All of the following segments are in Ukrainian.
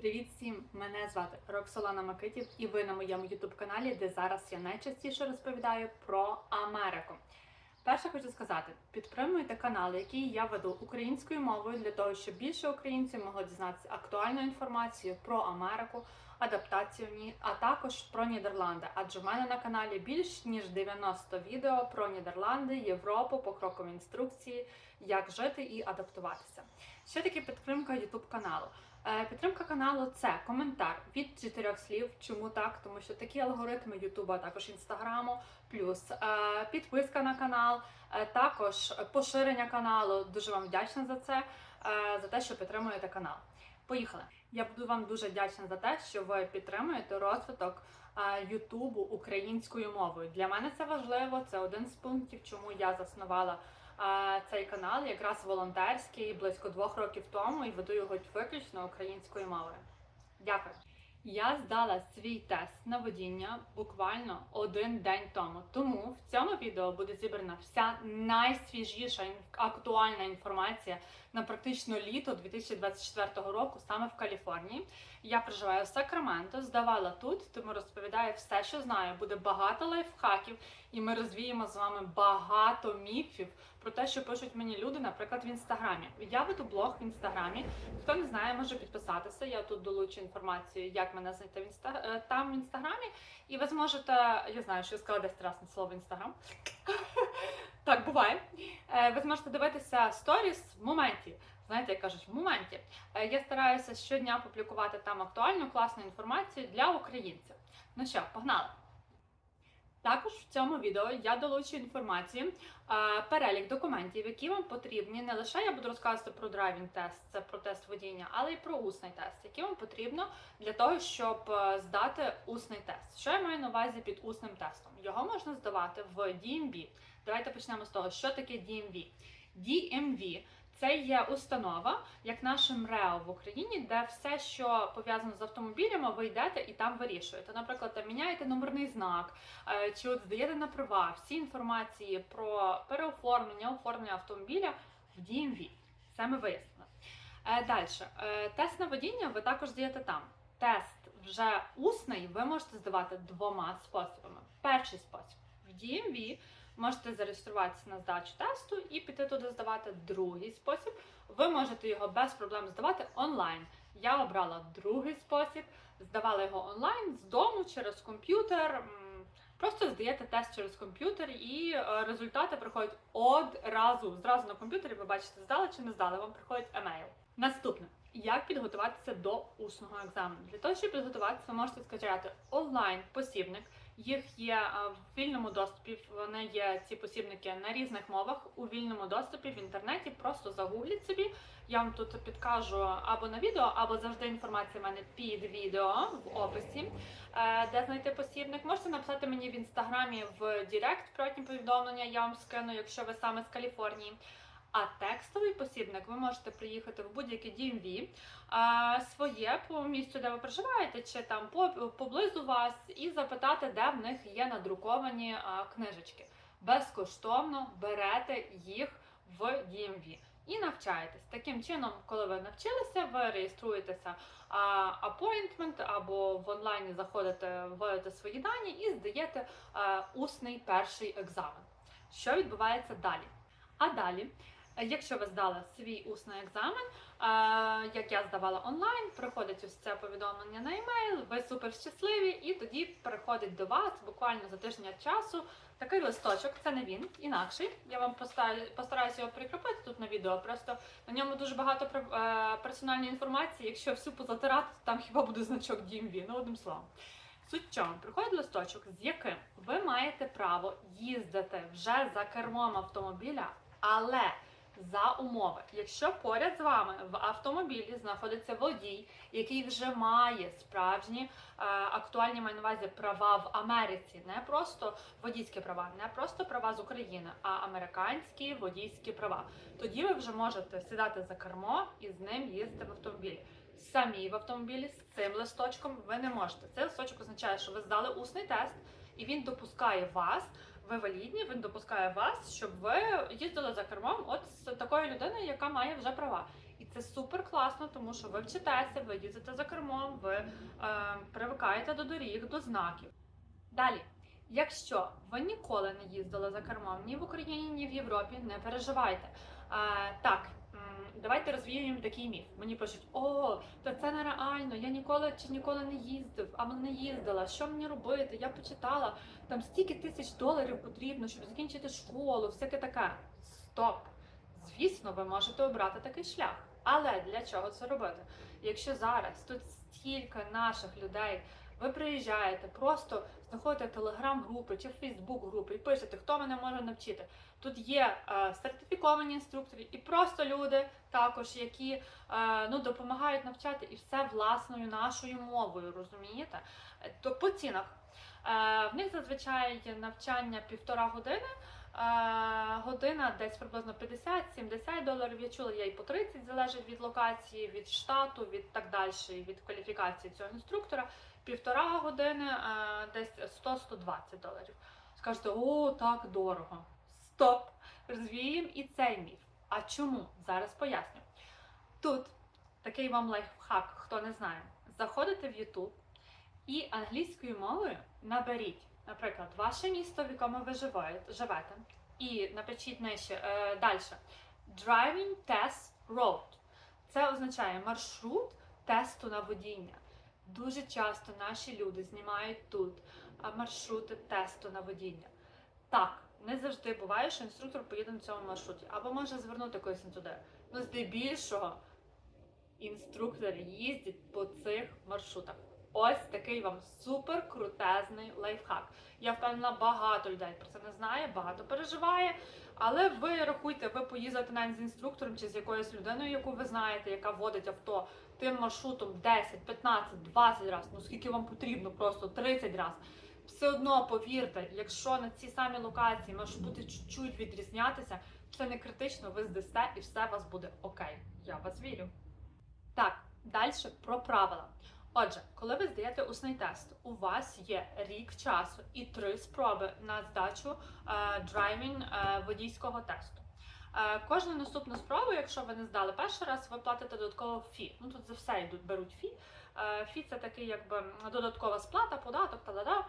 Привіт всім! Мене звати Роксолана Микитів, і ви на моєму ютуб каналі, де зараз я найчастіше розповідаю про Америку. Перше хочу сказати: підтримуйте канал, який я веду українською мовою для того, щоб більше українців могло дізнатися актуальну інформацію про Америку, адаптацію а також про Нідерланди. Адже в мене на каналі більш ніж 90 відео про Нідерланди, Європу, покрокові інструкції, як жити і адаптуватися. Що таке підтримка ютуб каналу? Е, Підтримка каналу це коментар від чотирьох слів. Чому так? Тому що такі алгоритми Ютуба, також інстаграму, плюс е, підписка на канал, е, також поширення каналу. Дуже вам вдячна за це, за те, що підтримуєте канал. Поїхали! Я буду вам дуже вдячна за те, що ви підтримуєте розвиток Ютубу українською мовою. Для мене це важливо. Це один з пунктів, чому я заснувала цей канал якраз волонтерський близько двох років тому і веду його виключно українською мовою. Дякую. Я здала свій тест на водіння буквально один день тому. Тому в цьому відео буде зібрана вся найсвіжіша актуальна інформація на практично літо 2024 року, саме в Каліфорнії. Я проживаю в Сакраменто, здавала тут, тому розповідаю все, що знаю. Буде багато лайфхаків, і ми розвіємо з вами багато міфів про те, що пишуть мені люди, наприклад, в інстаграмі. Я веду блог в інстаграмі. Хто не знає, може підписатися. Я тут долучу інформацію, як мене знайти в інста... е, там в інстаграмі. І ви зможете, я знаю, що я сказала десь раз на слово інстаграм. Так, буває. Е, Ви зможете дивитися сторіс в моменті. Знаєте, як кажуть, в моменті. Е, Я стараюся щодня публікувати там актуальну, класну інформацію для українців. Ну що, погнали! Також в цьому відео я долучу інформацію, е, перелік документів, які вам потрібні. Не лише я буду розказувати про драйвінг тест, це про тест водіння, але й про усний тест, який вам потрібно для того, щоб здати усний тест. Що я маю на увазі під усним тестом? Його можна здавати в DMV. Давайте почнемо з того, що таке DMV. DMV це є установа, як наше МРЕО в Україні, де все, що пов'язано з автомобілями, ви йдете і там вирішуєте. Наприклад, там міняєте номерний знак, е, чи от здаєте на права всі інформації про переоформлення, оформлення автомобіля в DMV. Це ми вияснили. Далі, тест на водіння ви також здаєте там. Тест вже усний ви можете здавати двома способами. Перший спосіб в DMV можете зареєструватися на здачу тесту і піти туди здавати другий спосіб. Ви можете його без проблем здавати онлайн. Я обрала другий спосіб, здавала його онлайн з дому через комп'ютер. Просто здаєте тест через комп'ютер, і е, результати приходять одразу. Зразу на комп'ютері ви бачите, здали чи не здали, вам приходить емейл. Наступне. Як підготуватися до усного екзамену? Для того, щоб підготуватися, ви можете скачати онлайн посібник. Їх є е, в вільному доступі. Вони є ці посібники на різних мовах у вільному доступі в інтернеті. Просто загугліть собі. Я вам тут підкажу або на відео, або завжди інформація в мене під відео в описі, е, де знайти посібник. Можете написати мені в інстаграмі в Директ приватні повідомлення. Я вам скину, якщо ви саме з Каліфорнії. А текстовий посібник ви можете приїхати в будь-яке DMV своє по місцю, де ви проживаєте, чи там поблизу вас, і запитати, де в них є надруковані книжечки. Безкоштовно берете їх в DMV і навчаєтесь. Таким чином, коли ви навчилися, ви реєструєтеся а, апойнтмент або в онлайні заходите, вводите свої дані і здаєте а, усний перший екзамен. Що відбувається далі? А далі, якщо ви здали свій усний екзамен, як я здавала онлайн, приходить ось це повідомлення на емейл, ви супер щасливі, і тоді приходить до вас буквально за тижня часу такий листочок. Це не він, інакший. Я вам постараюся, його прикріпити тут на відео. Просто на ньому дуже багато е, персональної інформації. Якщо всю позатирати, то там хіба буде значок DMV, ну одним словом. Суть чому приходить листочок, з яким ви маєте право їздити вже за кермом автомобіля, але за умови, якщо поряд з вами в автомобілі знаходиться водій, який вже має справжні е, актуальні маю на увазі права в Америці, не просто водійські права, не просто права з України, а американські водійські права. Тоді ви вже можете сідати за кермо і з ним їздити в автомобілі. Самі в автомобілі з цим листочком ви не можете. Цей листочок означає, що ви здали усний тест, і він допускає вас. Ви валідні, він допускає вас, щоб ви їздили за кермом от з такою людиною, яка має вже права. І Це супер класно, тому що ви вчитеся, ви їздите за кермом, ви е, привикаєте до доріг, до знаків. Далі, якщо ви ніколи не їздили за кермом ні в Україні, ні в Європі, не переживайте. Е, так, давайте розвіюємо такий міф. Мені пишуть: о, то це нереально, я ніколи чи ніколи не їздив, або не їздила. Що мені робити? Я почитала, там стільки тисяч доларів потрібно, щоб закінчити школу, всяке таке. Стоп! Звісно, ви можете обрати такий шлях. Але для чого це робити? Якщо зараз тут стільки наших людей, ви приїжджаєте, просто знаходите телеграм-групи чи фейсбук-групи і пишете, хто мене може навчити. Тут є е, сертифіковані інструктори і просто люди, також які е, ну, допомагають навчати і все власною нашою мовою, розумієте? То по цінах. Е, в них зазвичай є навчання півтора години. Е, година десь приблизно 50-70 доларів. Я чула, я і по 30, залежить від локації, від штату, від так далі, від кваліфікації цього інструктора. Півтора години е, десь 100-120 доларів. Скажете, о, так дорого. Стоп! Розвіємо і цей міф. А чому? Зараз поясню. Тут такий вам лайфхак, хто не знає. Заходите в YouTube і англійською мовою наберіть, наприклад, ваше місто, в якому ви живете, і напишіть нижче е, далі. Driving Test Road. Це означає маршрут тесту на водіння. Дуже часто наші люди знімають тут маршрути тесту на водіння. Так, не завжди буває, що інструктор поїде на цьому маршруті, або може звернути когось туди. Ну, здебільшого інструктори їздять по цих маршрутах. Ось такий вам супер крутезний лайфхак. Я впевнена, багато людей про це не знає, багато переживає. Але ви рахуйте, ви поїздите навіть з інструктором чи з якоюсь людиною, яку ви знаєте, яка водить авто тим маршрутом 10, 15, 20 разів, ну скільки вам потрібно, просто 30 разів. Все одно повірте, якщо на цій самій локації може бути чуть-чуть відрізнятися, це не критично, ви здасте і все у вас буде окей. Я вас вірю. Так, далі про правила. Отже, коли ви здаєте усний тест, у вас є рік часу і три спроби на здачу е, драйвінг е, водійського тесту. Е, кожну наступну спробу, якщо ви не здали перший раз, ви платите додатково фі. Ну тут за все йдуть беруть фі. Фі це такий, якби додаткова сплата, податок та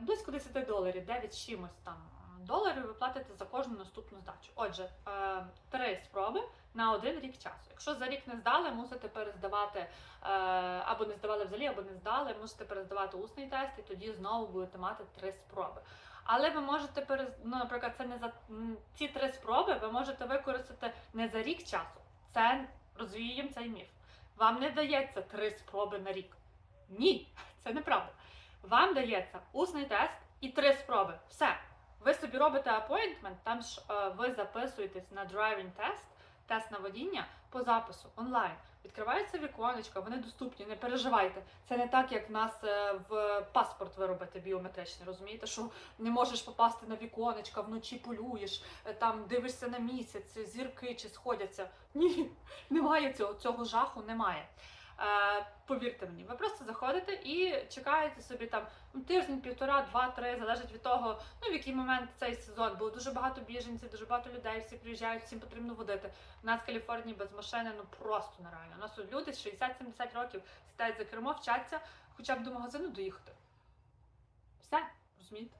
близько 10 доларів, 9 чимось там доларів ви платите за кожну наступну здачу. Отже, е, три спроби на один рік часу. Якщо за рік не здали, мусите перездавати е, або не здавали взагалі, або не здали, мусите перездавати усний тест, і тоді знову будете мати три спроби. Але ви можете перез... ну, наприклад, це не за ці три спроби ви можете використати не за рік часу. Це розвіюємо цей міф. Вам не дається три спроби на рік. Ні, це неправда. Вам дається усний тест і три спроби. Все. Ви собі робите апойнтмент, там ж е, ви записуєтесь на driving тест, тест на водіння по запису онлайн. Відкривається віконечко, вони доступні, не переживайте. Це не так, як в нас е, в паспорт ви робите біометричний. Розумієте, що не можеш попасти на віконечко, вночі полюєш, е, там дивишся на місяць, зірки чи сходяться. Ні, немає цього, цього жаху немає. Е, повірте мені, ви просто заходите і чекаєте собі там ну, тиждень, півтора, два, три, залежить від того, ну в який момент цей сезон. Бо дуже багато біженців, дуже багато людей, всі приїжджають, всім потрібно водити. У нас в Каліфорнії без машини ну просто нереально. У нас тут люди 60-70 років сідають за кермо, вчаться хоча б до магазину доїхати. Все, розумієте?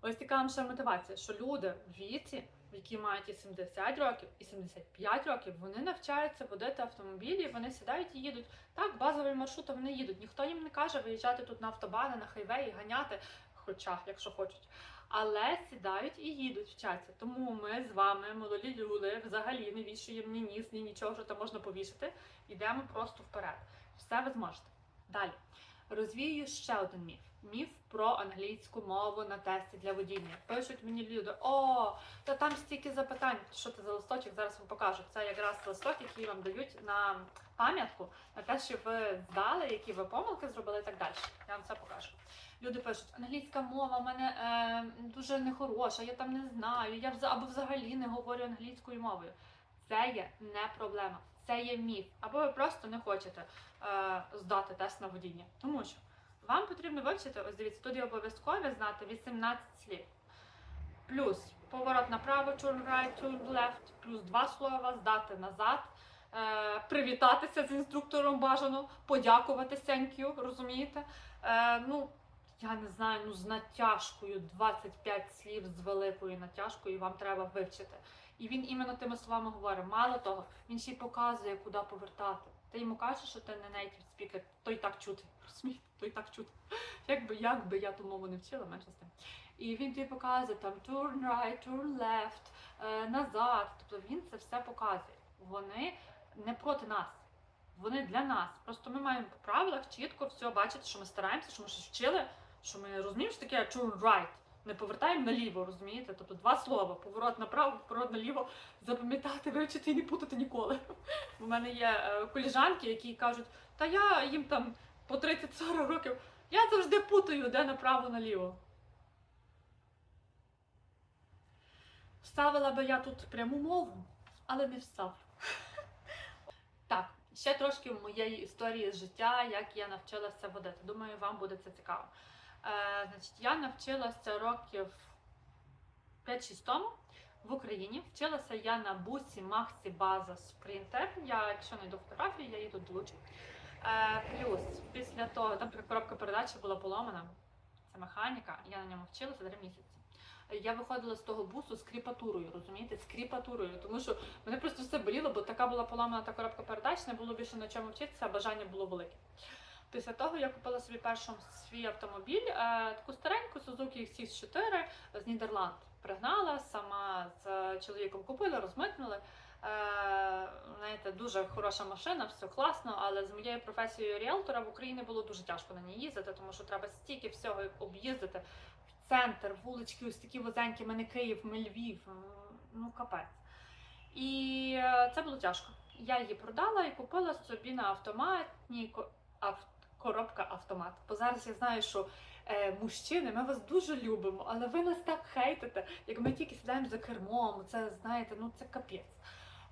Ось така вам ще мотивація, що люди в віці, які мають і 70 років, і 75 років, вони навчаються водити автомобілі, вони сідають і їдуть. Так, базовим маршрутом вони їдуть. Ніхто їм не каже виїжджати тут на автобани, на хайвеї, ганяти, хоча, якщо хочуть. Але сідають і їдуть, вчаться. Тому ми з вами, молоді люди, взагалі не вішуємо ні ніс, ні нічого, що там можна повішати. Йдемо просто вперед. Все ви зможете. Далі. Розвію ще один міф. Міф про англійську мову на тесті для водіння. Пишуть мені люди: о, та там стільки запитань. Що це за листочок? Зараз вам покажу. Це якраз листок, який вам дають на пам'ятку, на те, що ви здали, які ви помилки зробили і так далі. Я вам це покажу. Люди пишуть, англійська мова в мене е, дуже нехороша, я там не знаю, я або взагалі не говорю англійською мовою. Це є не проблема, це є міф. Або ви просто не хочете е, здати тест на водіння. Тому що вам потрібно вивчити, ось дивіться, тут є обов'язково знати 18 слів. Плюс поворот направо, turn right, turn left, плюс два слова, здати назад. е, привітатися з інструктором бажано, подякувати thank you, розумієте? Е, ну, я не знаю, ну з натяжкою 25 слів з великою натяжкою вам треба вивчити. І він іменно тими словами говорить. Мало того, він ще й показує, куди повертати. Ти йому кажеш, що ти не native speaker, то й так чути. Розумієте? То й так чути. Якби, якби я ту мову не вчила, менше з тим. І він тобі показує там turn right, turn left, е, назад. Тобто він це все показує. Вони не проти нас. Вони для нас. Просто ми маємо по правилах чітко все бачити, що ми стараємося, що ми щось вчили, що ми розуміємо, що таке turn right. Не повертаємо наліво, розумієте? Тобто два слова: поворот направо, поворот наліво, запам'ятати, вивчити і не путати ніколи. У мене є е, коліжанки, які кажуть, та я їм там по 30-40 років, я завжди путаю, де направо наліво. Вставила би я тут пряму мову, але не вставлю. Так, ще трошки моєї історії з життя, як я навчилася водити. Думаю, вам буде це цікаво. Е, значить, я навчилася років 5-6 тому в Україні. Вчилася я на бусі Максі База Спринтер. Я, якщо знайду фотографії, я її тут долучу. Е, плюс після того, там коробка передачі була поломана. Це механіка, я на ньому вчилася 3 місяці. Я виходила з того бусу з кріпатурою, розумієте, з кріпатурою, тому що мене просто все боліло, бо така була поламана та коробка передач, не було більше на чому вчитися, а бажання було велике. Після того я купила собі перший свій автомобіль, е, таку стареньку Suzuki XC4 з Нідерланд. Пригнала, сама з чоловіком купила, розмитнули. Е, знаєте, дуже хороша машина, все класно, але з моєю професією ріелтора в Україні було дуже тяжко на ній їздити, тому що треба стільки всього об'їздити в центр, вулички, ось такі вузенькі, мене Київ, ми Львів, ну капець. І е, це було тяжко. Я її продала і купила собі на автоматній коробка автомат. Бо зараз я знаю, що е, мужчини, ми вас дуже любимо, але ви нас так хейтите, як ми тільки сідаємо за кермом. Це знаєте, ну це капець.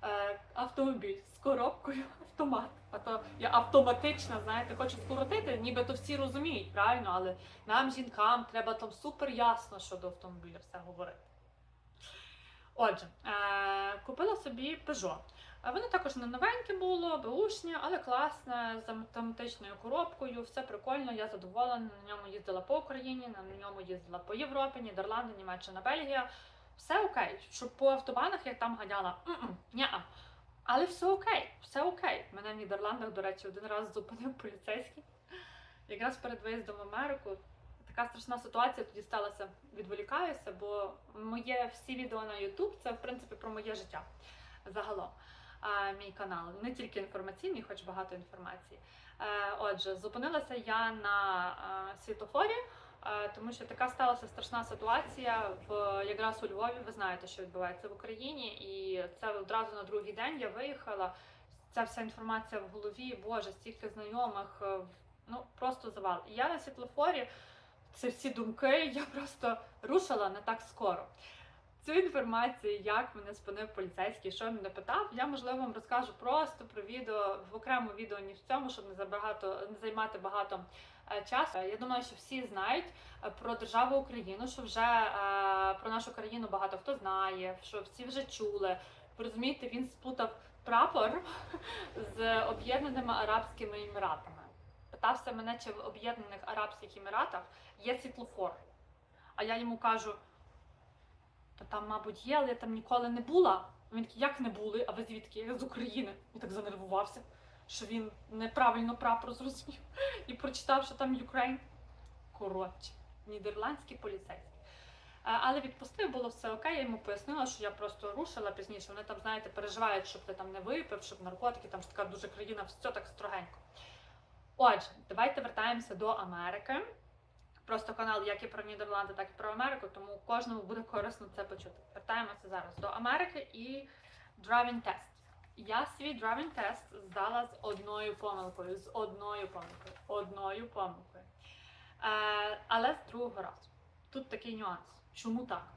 Е, автомобіль з коробкою автомат. А то я автоматично, знаєте, хочу скоротити, нібито всі розуміють, правильно, але нам, жінкам, треба там супер ясно щодо автомобіля все говорити. Отже, е, купила собі Peugeot. Е, Воно також не новеньке було, беушнє, але класне, з автоматичною коробкою, все прикольно, я задоволена. На ньому їздила по Україні, на ньому їздила по Європі, Нідерланди, Німеччина, Бельгія. Все окей. Щоб по автобанах я там ганяла. ня Але все окей, все окей. Мене в Нідерландах, до речі, один раз зупинив поліцейський. Якраз перед виїздом в Америку така страшна ситуація тоді сталася. Відволікаюся, бо моє всі відео на YouTube це в принципі про моє життя загалом. Мій канал не тільки інформаційний, хоч багато інформації. Е, Отже, зупинилася я на е, світофорі, е, тому що така сталася страшна ситуація в якраз у Львові. Ви знаєте, що відбувається в Україні, і це одразу на другий день я виїхала. Ця вся інформація в голові, боже, стільки знайомих, ну просто завал. І я на світлофорі, це всі думки, я просто рушила не так скоро. Цю інформацію, як мене спинив поліцейський, що він мене питав, я можливо вам розкажу просто про відео в окремому відео, ні в цьому, щоб не забагато не займати багато е, часу. Я думаю, що всі знають е, про державу Україну, що вже е, про нашу країну багато хто знає, що всі вже чули. Розумієте, він сплутав прапор з Об'єднаними Арабськими Еміратами. Питався мене, чи в Об'єднаних Арабських Еміратах є світлофор. А я йому кажу. Та там, мабуть, є, але я там ніколи не була. Він такий, як не були, а ви звідки? Я з України. І так занервувався, що він неправильно прапор зрозумів і прочитав, що там Ukraine. Коротше, нідерландський поліцейський. Але відпустив, було все окей. Я йому пояснила, що я просто рушила пізніше. Вони там, знаєте, переживають, щоб ти там не випив, щоб наркотики, там ж така дуже країна, все так строгенько. Отже, давайте вертаємося до Америки. Просто канал як і про Нідерланди, так і про Америку, тому кожному буде корисно це почути. Вертаємося зараз до Америки і driving test. Я свій driving test здала з одною помилкою, з одною помилкою, одною помилкою. Е, але з другого разу. Тут такий нюанс. Чому так?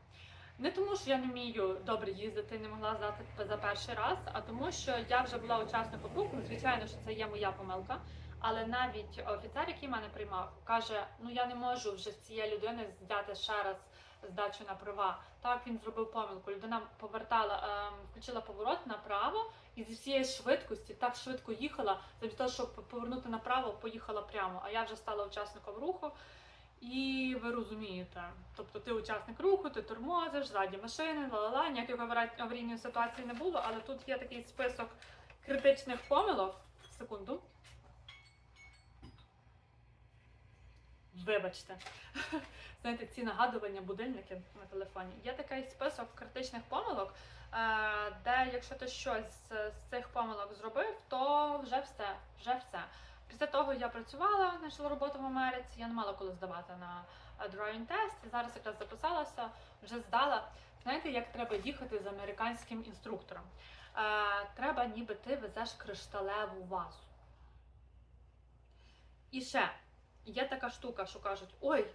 Не тому, що я не вмію добре їздити, не могла здати за перший раз, а тому, що я вже була учасником руху. Звичайно, що це є моя помилка. Але навіть офіцер, який мене приймав, каже: ну я не можу вже з цієї людини взяти ще раз здачу на права. Так він зробив помилку. Людина повертала, ем, включила поворот направо і зі всієї швидкості так швидко їхала, замість того, щоб повернути направо, поїхала прямо. А я вже стала учасником руху. І ви розумієте, тобто ти учасник руху, ти тормозиш, ззаді машини, ла-ла-ла, аварій- аварійної ситуації не було, але тут є такий список критичних помилок. Секунду. Вибачте. Знаєте, ці нагадування, будильники на телефоні. Є такий список критичних помилок, е, де якщо ти щось з цих помилок зробив, то вже все, вже все. Після того я працювала, знайшла роботу в Америці, я не мала коли здавати на е, driving тест. І зараз якраз записалася, вже здала. Знаєте, як треба їхати з американським інструктором? Е, треба, ніби ти везеш кришталеву вазу. І ще є така штука, що кажуть: ой,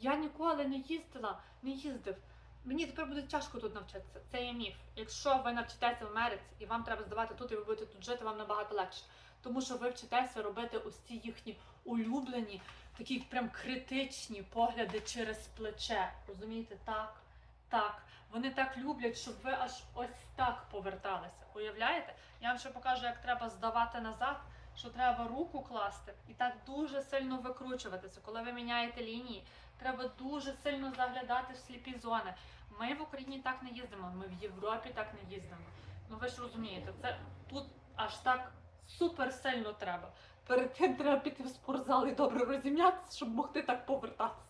я ніколи не їздила, не їздив. Мені тепер буде тяжко тут навчитися. Це є міф. Якщо ви навчитеся в Америці і вам треба здавати тут, і ви будете тут жити, вам набагато легше. Тому що ви вчитеся робити ось ці їхні улюблені, такі прям критичні погляди через плече. Розумієте, так, так. Вони так люблять, щоб ви аж ось так поверталися. Уявляєте? Я вам ще покажу, як треба здавати назад, що треба руку класти і так дуже сильно викручуватися. Коли ви міняєте лінії, треба дуже сильно заглядати в сліпі зони. Ми в Україні так не їздимо, ми в Європі так не їздимо. Ну ви ж розумієте, це тут аж так супер сильно треба. Перед тим треба піти в спортзал і добре розім'ятися, щоб могти так повертатися.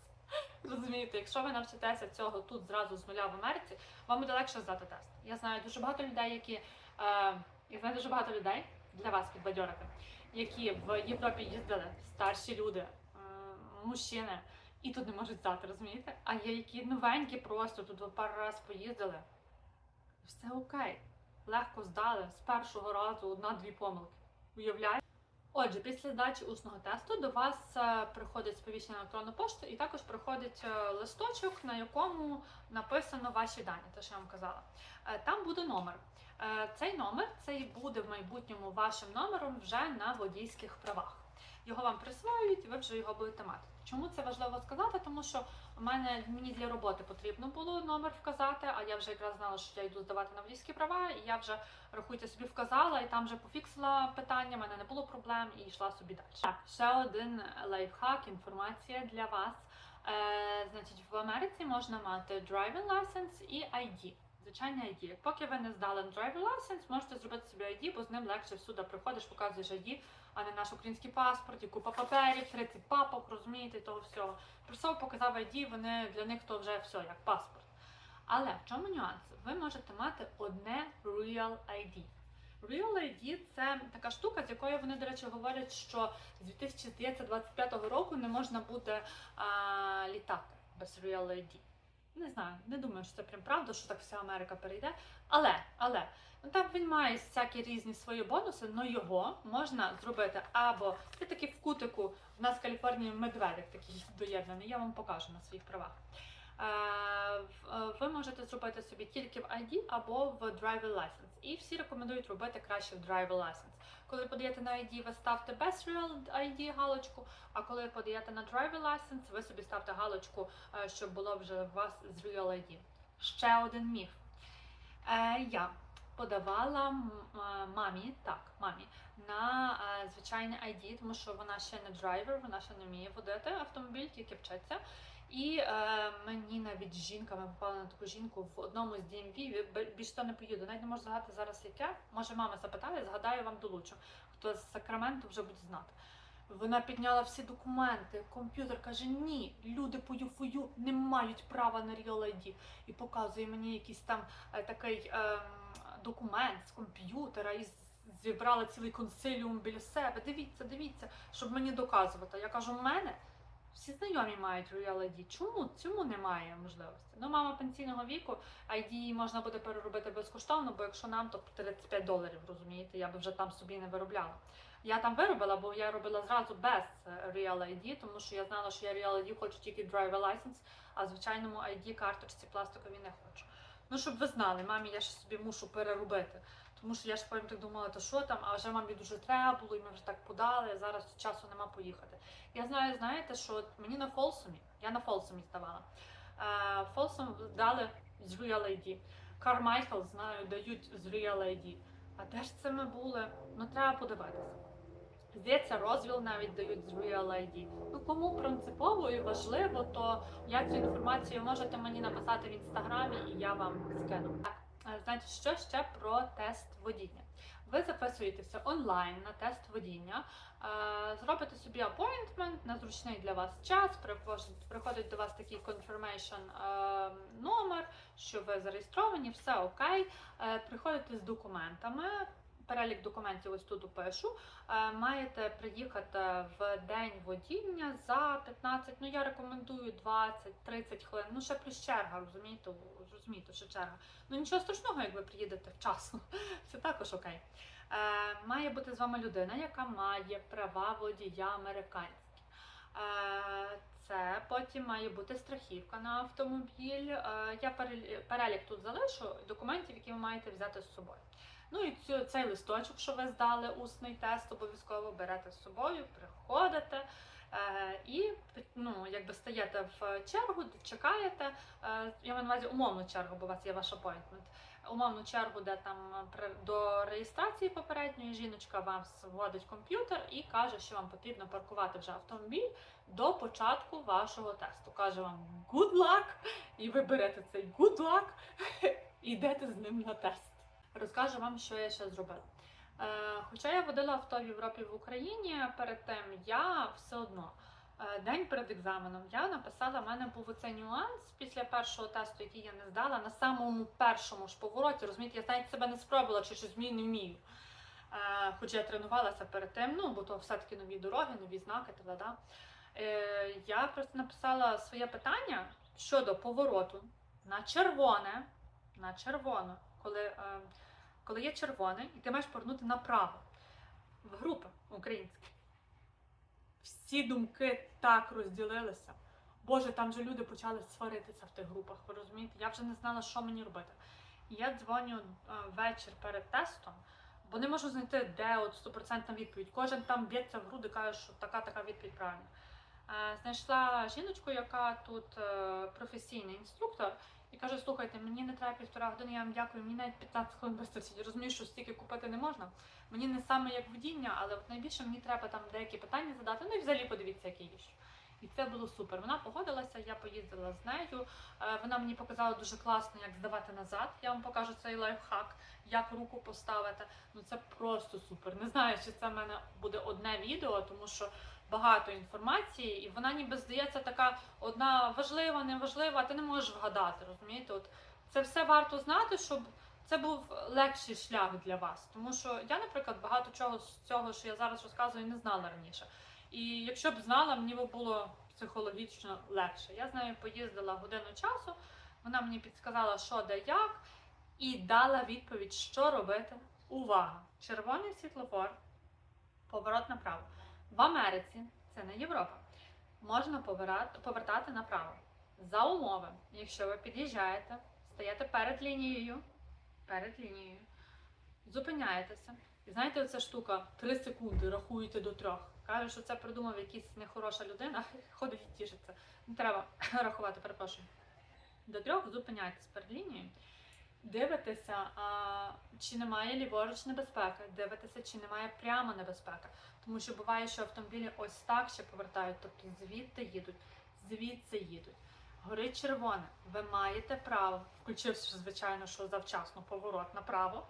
Розумієте, якщо ви навчитеся цього тут зразу з нуля в Америці, вам буде легше здати тест. Я знаю дуже багато людей, які е, я знаю дуже багато людей для вас підбадьорити, які в Європі їздили, старші люди, е, мужчини, і тут не можуть здати, розумієте? А є які новенькі просто тут пару раз поїздили. Все окей. Легко здали з першого разу одна-дві помилки. Уявляєте? Отже, після здачі усного тесту до вас е, приходить сповіщення на електронну пошту, і також приходить е, листочок, на якому написано ваші дані, те, що я вам казала. Там буде номер. Е, Цей номер цей буде в майбутньому вашим номером вже на водійських правах. Його вам присвоюють, ви вже його будете мати. Чому це важливо сказати? Тому що у мене мені для роботи потрібно було номер вказати, а я вже якраз знала, що я йду здавати на водійські права, і я вже рахуйте собі вказала, і там вже пофіксила питання, в мене не було проблем і йшла собі далі. Так, ще один лайфхак, інформація для вас. Е, значить, в Америці можна мати driving license і ID. Звичайне ID. Поки ви не здали на driving license, можете зробити собі ID, бо з ним легше всюди приходиш, показуєш ID, а не наш український паспорт, і купа паперів, 30 папок, розумієте, того всього. Прийшов, показав ID, вони для них то вже все, як паспорт. Але в чому нюанс? Ви можете мати одне Real ID. Real ID – це така штука, з якою вони, до речі, говорять, що з 2025 року не можна буде а, літати без Real ID. Не знаю, не думаю, що це прям правда, що так вся Америка перейде. Але, але, ну там він має всякі різні свої бонуси, але його можна зробити або це таки в кутику. В нас в Каліфорнії медведик такий доєднаний, я вам покажу на своїх правах. Е, е, Ви можете зробити собі тільки в ID або в Driver License. І всі рекомендують робити краще в Driver License. Коли подаєте на ID, ви ставте без Real ID галочку, а коли подаєте на Driver License, ви собі ставте галочку, е, щоб було вже у вас з Real ID. Ще один міф. Я подавала мамі, так, мамі, на звичайне ID, тому що вона ще не драйвер, вона ще не вміє водити автомобіль, тільки вчиться. І е, мені навіть жінка, ми попали на таку жінку в одному з DMV, бі- більше то не поїду. Навіть не можу згадати зараз яке. Може, мама запитає, згадаю, вам долучу. Хто з Сакраменту вже буде знати. Вона підняла всі документи, комп'ютер каже: ні, люди по ЮФОЮ не мають права на Real ID. І показує мені якийсь там е, такий ем, документ з комп'ютера і зібрала цілий консиліум біля себе. Дивіться, дивіться, щоб мені доказувати. Я кажу, в мене всі знайомі мають Real ID. Чому цьому немає можливості? Ну, мама пенсійного віку, ID можна буде переробити безкоштовно, бо якщо нам, то 35 доларів, розумієте, я би вже там собі не виробляла. Я там виробила, бо я робила зразу без е, Real ID, тому що я знала, що я Real ID хочу тільки Driver License, а звичайному ID карточці пластикові не хочу. Ну, щоб ви знали, мамі я ж собі мушу переробити. Тому що я ж потім так думала, то що там, а вже мамі дуже треба було, і ми вже так подали, зараз часу нема поїхати. Я знаю, знаєте, що мені на Фолсумі, я на Фолсумі здавала. Е, Фолсом дали з Real ID. Carmichael, знаю, дають з Real ID. А де ж це ми були? Ну треба подивитися. Здається, розвіл навіть дають з Real ID. Ну кому принципово і важливо, то я цю інформацію можете мені написати в інстаграмі, і я вам скину. Е, знаєте, що ще про тест водіння? Ви записуєтеся онлайн на тест водіння, е, зробите собі апойнтмент на зручний для вас час. Приходить до вас такий confirmation е, номер, що ви зареєстровані, все окей. Приходите з документами. Перелік документів ось тут опишу. Е, Маєте приїхати в день водіння за 15, ну я рекомендую 20-30 хвилин. Ну ще плюс черга, розумієте, розумієте, що черга. Ну нічого страшного, як ви приїдете вчасно. Це також окей. Е, Має бути з вами людина, яка має права водія американські. Е, Це потім має бути страхівка на автомобіль. Е, Я перелік тут залишу документів, які ви маєте взяти з собою. Ну і цю, цей листочок, що ви здали, усний тест, обов'язково берете з собою, приходите і ну, якби стаєте в чергу, чекаєте. Е, я маю на увазі умовну чергу, бо у вас є ваш апойнтмент. Умовну чергу, де там при- до реєстрації попередньої жіночка вам вводить комп'ютер і каже, що вам потрібно паркувати вже автомобіль до початку вашого тесту. Каже вам good luck, і ви берете цей good luck і йдете з ним на тест. Розкажу вам, що я ще зробила. Е, хоча я водила авто в Європі в Україні, перед тим я все одно е, день перед екзаменом я написала, в мене був оцей нюанс після першого тесту, який я не здала, на самому першому ж повороті. Розумієте, я навіть себе не спробувала, чи щось вмію, не вмію. Е, Хоча я тренувалася перед тим, ну бо то все-таки нові дороги, нові знаки, та-да. Е, Я просто написала своє питання щодо повороту на червоне, на червоно, коли, коли є червоне, і ти маєш повернути направо в групи українські. Всі думки так розділилися. Боже, там же люди почали сваритися в тих групах. Ви розумієте? Я вже не знала, що мені робити. І я дзвоню е, вечір перед тестом, бо не можу знайти, де от стопроцентна відповідь. Кожен там б'ється в груди, каже, що така така відповідь правильна. Е, Знайшла жіночку, яка тут е, професійний інструктор, і каже: слухайте, мені не треба півтора години, я вам дякую, мені навіть 15 хвилин вистачить. Розумію, що стільки купити не можна. Мені не саме як водіння, але от найбільше мені треба там деякі питання задати. Ну і взагалі подивіться, які є. І це було супер. Вона погодилася, я поїздила з нею. Е, Вона мені показала дуже класно, як здавати назад. Я вам покажу цей лайфхак, як руку поставити. Ну це просто супер. Не знаю, чи це в мене буде одне відео, тому що багато інформації, і вона ніби здається така одна важлива, неважлива, ти не можеш вгадати. Розумієте? От це все варто знати, щоб це був легший шлях для вас. Тому що я, наприклад, багато чого з цього, що я зараз розказую, не знала раніше. І якщо б знала, мені б було психологічно легше. Я з нею поїздила годину часу, вона мені підсказала, що де як, і дала відповідь, що робити. Увага! Червоний світлофор, поворот направо. В Америці, це не Європа, можна повертати, направо. За умови, якщо ви під'їжджаєте, стаєте перед лінією, перед лінією, зупиняєтеся. І знаєте, оця штука 3 секунди рахуєте до трьох. Каже, що це придумав якийсь нехороша людина, ходить і тішиться. Не треба рахувати, перепрошую. До трьох зупиняйтесь перед лінією. Дивитеся, а, чи немає ліворуч небезпеки, дивитеся, чи немає прямо небезпеки. Тому що буває, що автомобілі ось так ще повертають, тобто звідти їдуть, звідси їдуть. Горить червоне. Ви маєте право, включивши, звичайно, що завчасно поворот направо,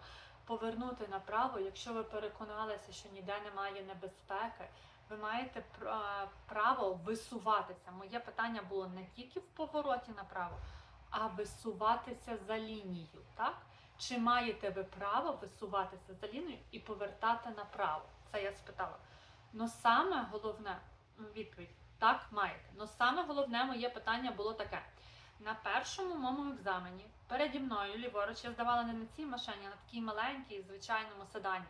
повернути направо, якщо ви переконалися, що ніде немає небезпеки. Ви маєте право висуватися. Моє питання було не тільки в повороті направо, а висуватися за лінією, так? Чи маєте ви право висуватися за лінією і повертати направо? Це я спитала. Ну саме головне відповідь так маєте. Ну саме головне моє питання було таке: на першому моєму екзамені переді мною ліворуч я здавала не на цій машині, а на такій маленькій звичайному седані.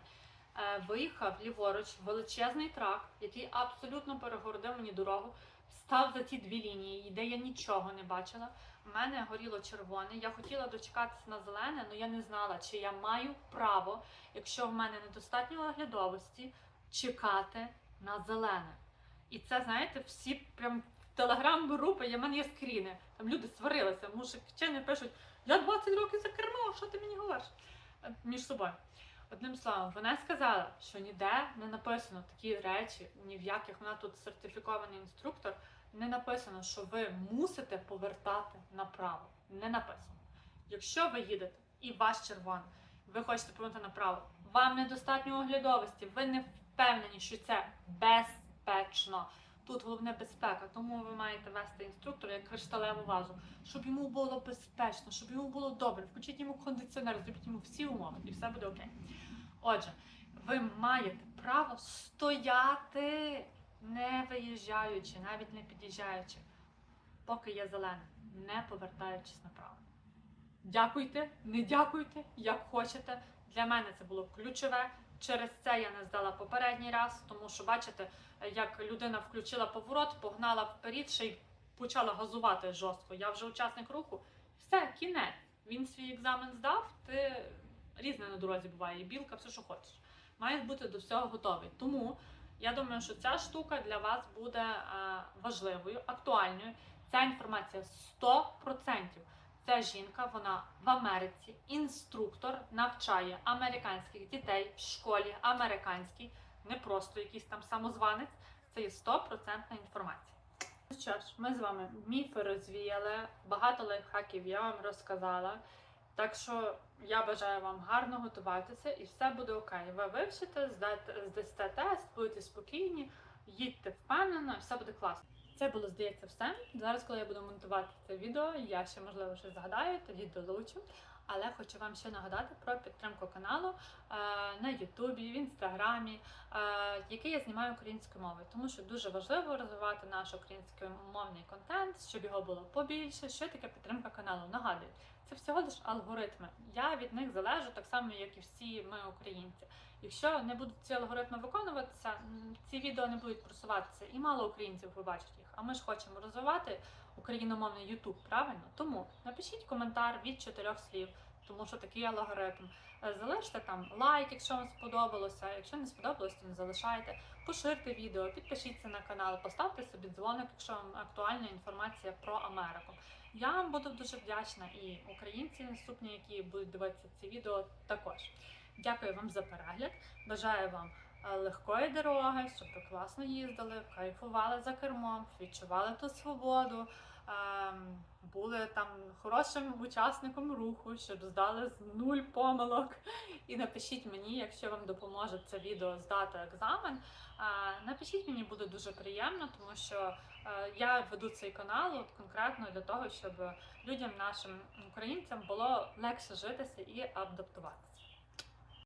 Е, Виїхав ліворуч величезний трак, який абсолютно перегородив мені дорогу, став за ті дві лінії, де я нічого не бачила. У мене горіло червоне. Я хотіла дочекатися на зелене, але я не знала, чи я маю право, якщо в мене недостатньо оглядовості, чекати на зелене. І це, знаєте, всі прям телеграм-групи, я в мене є скріни. Там люди сварилися, мужчини пишуть, я 20 років за кермо, що ти мені говориш? Між собою. Одним словом, вона сказала, що ніде не написано такі речі, ні в яких вона тут сертифікований інструктор, не написано, що ви мусите повертати направо. Не написано. Якщо ви їдете і ваш червоний, ви хочете повернути направо, вам недостатньо оглядовості, ви не впевнені, що це безпечно. Тут головне безпека, тому ви маєте вести інструктора як кришталеву вазу, щоб йому було безпечно, щоб йому було добре. Включіть йому кондиціонер, зробіть йому всі умови, і все буде окей. Отже, ви маєте право стояти, не виїжджаючи, навіть не під'їжджаючи, поки є зелене, не повертаючись направо. Дякуйте, не дякуйте, як хочете. Для мене це було ключове. Через це я не здала попередній раз, тому що бачите, як людина включила поворот, погнала вперед, ще й почала газувати жорстко. Я вже учасник руху. Все, кінець. Він свій екзамен здав, ти різне на дорозі буває, і білка, все, що хочеш. Маєш бути до всього готовий. Тому я думаю, що ця штука для вас буде е, важливою, актуальною. Ця інформація 100%. Ця жінка, вона в Америці, інструктор, навчає американських дітей в школі американській, не просто якийсь там самозванець. Це є 100% інформація. Ну Що ж, ми з вами міфи розвіяли, багато лайфхаків я вам розказала. Так що я бажаю вам гарно готуватися і все буде окей. Ви вивчите, здасте тест, будете спокійні, їдьте впевнено, все буде класно. Це було, здається, все. Зараз, коли я буду монтувати це відео, я ще можливо щось згадаю, тоді долучу. Але хочу вам ще нагадати про підтримку каналу е, на Ютубі, в Інстаграмі, е, який я знімаю українською мовою, тому що дуже важливо розвивати наш українськомовний контент, щоб його було побільше. Що таке підтримка каналу? Нагадую, це всього лиш алгоритми. Я від них залежу так само, як і всі ми українці. Якщо не будуть ці алгоритми виконуватися, ці відео не будуть просуватися, і мало українців побачать їх. А ми ж хочемо розвивати україномовний Ютуб, правильно? Тому напишіть коментар від чотирьох слів, тому що такий алгоритм. Е, Залиште там лайк, якщо вам сподобалося. Якщо не сподобалось, то не залишайте. Поширте відео, підпишіться на канал, поставте собі дзвоник, якщо вам актуальна інформація про Америку. Я вам буду дуже вдячна і українці наступні, які будуть дивитися ці відео, також. Дякую вам за перегляд. Бажаю вам е, легкої дороги, щоб ви класно їздили, кайфували за кермом, відчували ту свободу, ем, були там хорошим учасником руху, щоб здали з нуль помилок. І напишіть мені, якщо вам допоможе це відео здати екзамен. е, Напишіть мені, буде дуже приємно, тому що е, я веду цей канал от конкретно для того, щоб людям, нашим українцям, було легше житися і адаптуватися.